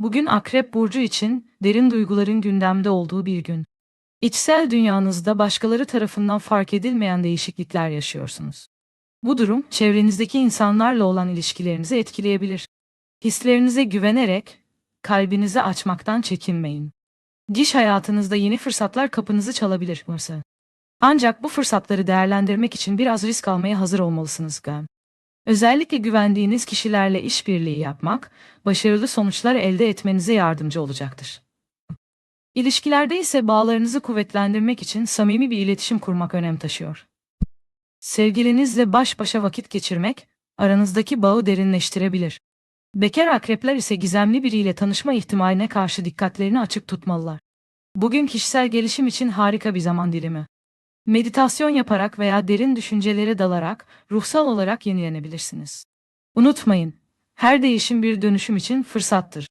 Bugün Akrep Burcu için derin duyguların gündemde olduğu bir gün. İçsel dünyanızda başkaları tarafından fark edilmeyen değişiklikler yaşıyorsunuz. Bu durum çevrenizdeki insanlarla olan ilişkilerinizi etkileyebilir. Hislerinize güvenerek kalbinizi açmaktan çekinmeyin. Diş hayatınızda yeni fırsatlar kapınızı çalabilir? Ancak bu fırsatları değerlendirmek için biraz risk almaya hazır olmalısınız. Özellikle güvendiğiniz kişilerle işbirliği yapmak, başarılı sonuçlar elde etmenize yardımcı olacaktır. İlişkilerde ise bağlarınızı kuvvetlendirmek için samimi bir iletişim kurmak önem taşıyor. Sevgilinizle baş başa vakit geçirmek, aranızdaki bağı derinleştirebilir. Bekar akrepler ise gizemli biriyle tanışma ihtimaline karşı dikkatlerini açık tutmalılar. Bugün kişisel gelişim için harika bir zaman dilimi. Meditasyon yaparak veya derin düşüncelere dalarak ruhsal olarak yenilenebilirsiniz. Unutmayın, her değişim bir dönüşüm için fırsattır.